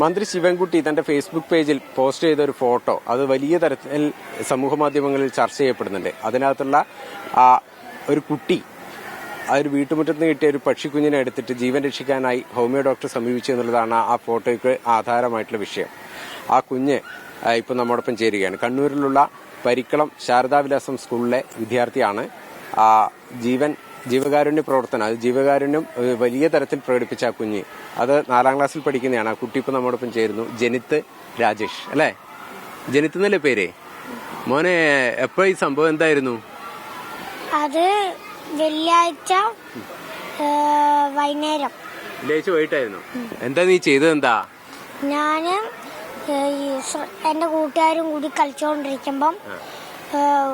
മന്ത്രി ശിവൻകുട്ടി തന്റെ ഫേസ്ബുക്ക് പേജിൽ പോസ്റ്റ് ചെയ്ത ഒരു ഫോട്ടോ അത് വലിയ തരത്തിൽ സമൂഹ മാധ്യമങ്ങളിൽ ചർച്ച ചെയ്യപ്പെടുന്നുണ്ട്. അതിനകത്തുള്ള ആ ഒരു കുട്ടി ആ ഒരു വീട്ടുമുറ്റത്ത് നിന്ന് കിട്ടിയ ഒരു പക്ഷിക്കുഞ്ഞിനെ എടുത്തിട്ട് ജീവൻ രക്ഷിക്കാനായി ഹോമിയോ ഡോക്ടർ സമീപിച്ചു എന്നുള്ളതാണ് ആ ഫോട്ടോയ്ക്ക് ആധാരമായിട്ടുള്ള വിഷയം. ആ കുഞ്ഞ് ഇപ്പം നമ്മോടൊപ്പം ചേരുകയാണ്. കണ്ണൂരിലുള്ള പരിക്കളം ശാരദാവിലാസം സ്കൂളിലെ വിദ്യാർത്ഥിയാണ്. ജീവൻ ജീവകാരുണ്യ പ്രവർത്തനം അത് ജീവകാരുണ്യം വലിയ തരത്തിൽ പ്രകടിപ്പിച്ച ആ കുഞ്ഞ്. അത് നാലാം ക്ലാസ്സിൽ പഠിക്കുന്നതാണ്. ആ കുട്ടി ഇപ്പൊ നമ്മോടൊപ്പം ചേരുന്നു. ജനിത്ത് രാജേഷ് അല്ലേ? ജനിത്ത് എന്നല്ലേ പേര്? മോനെ എപ്പോ ഈ സംഭവം എന്തായിരുന്നു? അത് വെള്ളിയാഴ്ച വൈകുന്നേരം. വെള്ളിയാഴ്ച പോയിട്ടായിരുന്നു എന്താ നീ ചെയ്തത് എന്താ? ഞാൻ എന്റെ കൂട്ടുകാരും കൂടി കളിച്ചുകൊണ്ടിരിക്കുമ്പം ഏ,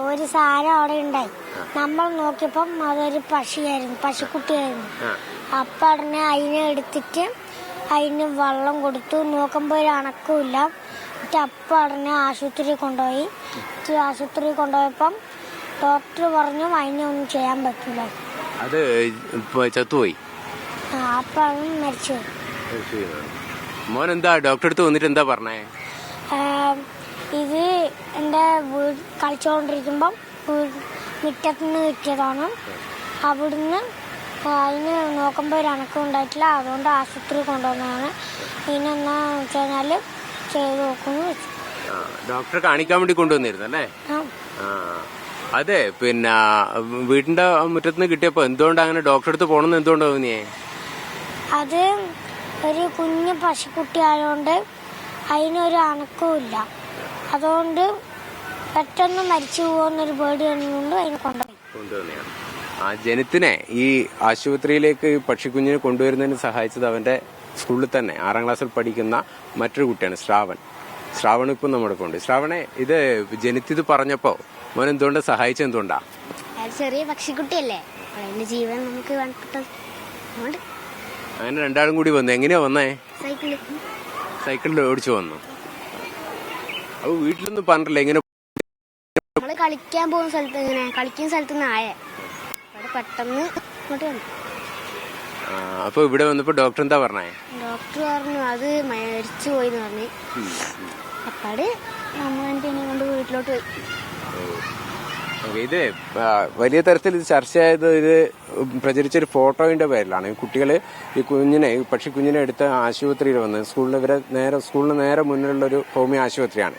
ഒരു സാരം അവിടെ ഉണ്ടായി. നമ്മൾ നോക്കിയപ്പം അതൊരു പശിയായിരുന്നു പശുക്കുട്ടിയായിരുന്നു. അപ്പൊ ഉടനെ അതിനെ എടുത്തിട്ട് അതിന് വെള്ളം കൊടുത്തു. നോക്കുമ്പോൾ ഒരു അണക്കുമില്ല. എന്നിട്ട് അപ്പം ഉടനെ ആശുപത്രി കൊണ്ടുപോയി. ആശുപത്രി കൊണ്ടുപോയപ്പം ഡോക്ടർ പറഞ്ഞു അതിനെ ഒന്നും ചെയ്യാൻ പറ്റില്ല അത് ചത്തുപോയി? അപ്പൊ മരിച്ചു മോൻ എന്താ ഡോക്ടർ അടുത്ത് വന്നിട്ട് എന്താ പറഞ്ഞേ? ഇത് എന്റെ വീട് കളിച്ചുകൊണ്ടിരിക്കുമ്പം മുറ്റത്തുനിന്ന് കിട്ടിയതാണ്. അവിടുന്ന് അതിന് നോക്കുമ്പോൾ ഒരു അണക്കം ഉണ്ടായിട്ടില്ല. അതുകൊണ്ട് ആശുപത്രി കൊണ്ടുവന്നതാണ്. ഇതിനെന്നാ വെച്ച് കഴിഞ്ഞാൽ ചെയ്ത് നോക്കുന്നു വെച്ചു. ഡോക്ടറെ കാണിക്കാൻ വേണ്ടി കൊണ്ടുവന്നിരുന്നു അല്ലേ. അതെ പിന്നെ വീടിന്റെ മുറ്റത്ത് നിന്ന് കിട്ടിയപ്പോ എന്തുകൊണ്ട് അങ്ങനെ ഡോക്ടറെ അടുത്ത് പോണെന്ന് എന്തുകൊണ്ട് തോന്നിയേ? അത് ഒരു കുഞ്ഞു പശുക്കുട്ടി ആയതുകൊണ്ട് അതിനൊരു അണക്കവും ഇല്ല. അതുകൊണ്ട് പെട്ടെന്ന് മരിച്ചു പോകുന്നൊരു പേടി കൊണ്ട് അതിനെ കൊണ്ടുപോയി. കൊണ്ടുവന്നെയാണ് ആ ജനത്തിനെ ഈ ആശുപത്രിയിലേക്ക് പക്ഷിക്കുഞ്ഞിനെ കൊണ്ടുവരുന്നതിന് സഹായിച്ചത് അവന്റെ സ്കൂളിൽ തന്നെ ആറാം ക്ലാസ്സിൽ പഠിക്കുന്ന മറ്റൊരു കുട്ടിയാണ് ശ്രാവൺ. ശ്രാവൺ ഇപ്പം നമ്മുടെ കൊണ്ട് ശ്രാവണെ ഇത് ജനിത്തിത് പറഞ്ഞപ്പോ മോൻ എന്തുകൊണ്ട് സഹായിച്ചത് എന്തുകൊണ്ടാ? ചെറിയ പക്ഷിക്കുട്ടിയല്ലേ. അതിന്റെ ജീവൻ നമുക്ക് അങ്ങനെ രണ്ടാളും കൂടി വന്നു. എങ്ങനെയാ വന്നേ? സൈക്കിളിൽ. സൈക്കിളിൽ ഓടിച്ചു വന്നു. അപ്പൊ വീട്ടിലൊന്നും പറഞ്ഞില്ല എങ്ങനെ നമ്മൾ കളിക്കാൻ പോകുന്ന സ്ഥലത്ത് ഇങ്ങനെ കളിക്കുന്ന സ്ഥലത്ത് ആയ. അവിടെ പെട്ടെന്ന് ഇങ്ങോട്ട് വന്നു. ആ, അപ്പൊ ഇവിടെ വന്നപ്പോ ഡോക്ടർ എന്താ പറഞ്ഞേ? ഡോക്ടർ പറഞ്ഞു അത് മരിച്ചു പോയി എന്ന് പറഞ്ഞു അപ്പാട് നമ്മൾ ഇനി കൊണ്ട് വീട്ടിലോട്ട് പോയി. ഇത് വലിയ തരത്തിൽ ഇത് ചർച്ചയായത് ഇത് പ്രചരിച്ചൊരു ഫോട്ടോയുടെ പേരിലാണ്. ഈ കുട്ടികൾ ഈ കുഞ്ഞിനെ പക്ഷി കുഞ്ഞിനെ എടുത്ത് ആശുപത്രിയിൽ വന്ന് സ്കൂളിൽ ഇവരെ നേരെ സ്കൂളിന് നേരെ മുന്നിലുള്ള ഒരു ഹോമിയോ ആശുപത്രിയാണ്.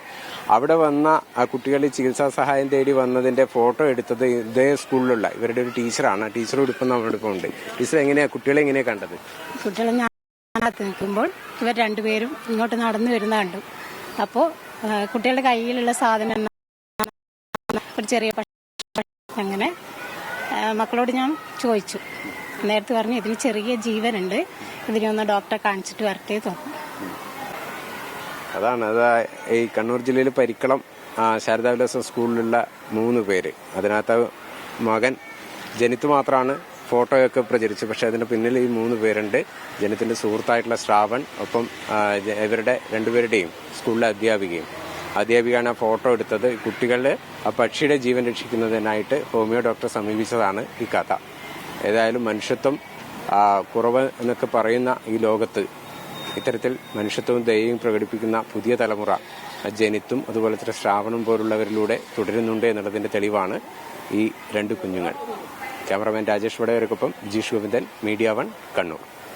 അവിടെ വന്ന ആ കുട്ടികൾ ചികിത്സാ സഹായം തേടി വന്നതിന്റെ ഫോട്ടോ എടുത്തത് ഇതേ സ്കൂളിലുള്ള ഇവരുടെ ഒരു ടീച്ചറാണ്. ടീച്ചർ ഇപ്പം നമ്മുടെ ഉണ്ട്. ടീച്ചർ എങ്ങനെയാ കുട്ടികളെ എങ്ങനെയാ കണ്ടത്? കുട്ടികളെ ഞാനകത്ത് നിൽക്കുമ്പോൾ ഇവർ രണ്ടുപേരും ഇങ്ങോട്ട് നടന്നു വരുന്ന കണ്ടു. അപ്പോൾ കുട്ടികളുടെ കയ്യിലുള്ള സാധനം? ഒരു ചെറിയ അങ്ങനെ മക്കളോട് ഞാൻ ചോദിച്ചു. നേരത്തെ പറഞ്ഞു ഇതിന് ചെറിയ ജീവനുണ്ട്. ഇതിനൊന്ന് ഡോക്ടറെ കാണിച്ചിട്ട് വരട്ടെ തോന്നുന്നു അതാണ്. അത് ഈ കണ്ണൂർ ജില്ലയിൽ പരിക്കളം ശാരദാവിലാസം സ്കൂളിലുള്ള മൂന്ന് പേര്. അതിനകത്ത് മകൻ ജനിത്ത് മാത്രമാണ് ഫോട്ടോയൊക്കെ പ്രചരിച്ചു പക്ഷെ അതിന്റെ പിന്നിൽ ഈ മൂന്ന് പേരുണ്ട്. ജനത്തിന്റെ സുഹൃത്തായിട്ടുള്ള ശ്രാവൺ ഒപ്പം ഇവരുടെ രണ്ടുപേരുടെയും സ്കൂളിലെ അധ്യാപികയും. അധ്യാപികയാണ് ആ ഫോട്ടോ എടുത്തത്. കുട്ടികളുടെ ആ പക്ഷിയുടെ ജീവൻ രക്ഷിക്കുന്നതിനായിട്ട് ഹോമിയോ ഡോക്ടറെ സമീപിച്ചതാണ് ഈ കഥ. ഏതായാലും മനുഷ്യത്വം കുറവ് എന്നൊക്കെ പറയുന്ന ഈ ലോകത്ത് ഇത്തരത്തിൽ മനുഷ്യത്വവും ദയയും പ്രകടിപ്പിക്കുന്ന പുതിയ തലമുറ ജനിത്തും അതുപോലെ തന്നെ ശ്രാവണം പോലുള്ളവരിലൂടെ തുടരുന്നുണ്ട് എന്നുള്ളതിന്റെ തെളിവാണ് ഈ രണ്ട് കുഞ്ഞുങ്ങൾ. ക്യാമറമാൻ രാജേഷ് വടകരക്കൊപ്പം ജീഷ് ഗോവിന്ദൻ മീഡിയ വൺ കണ്ണൂർ.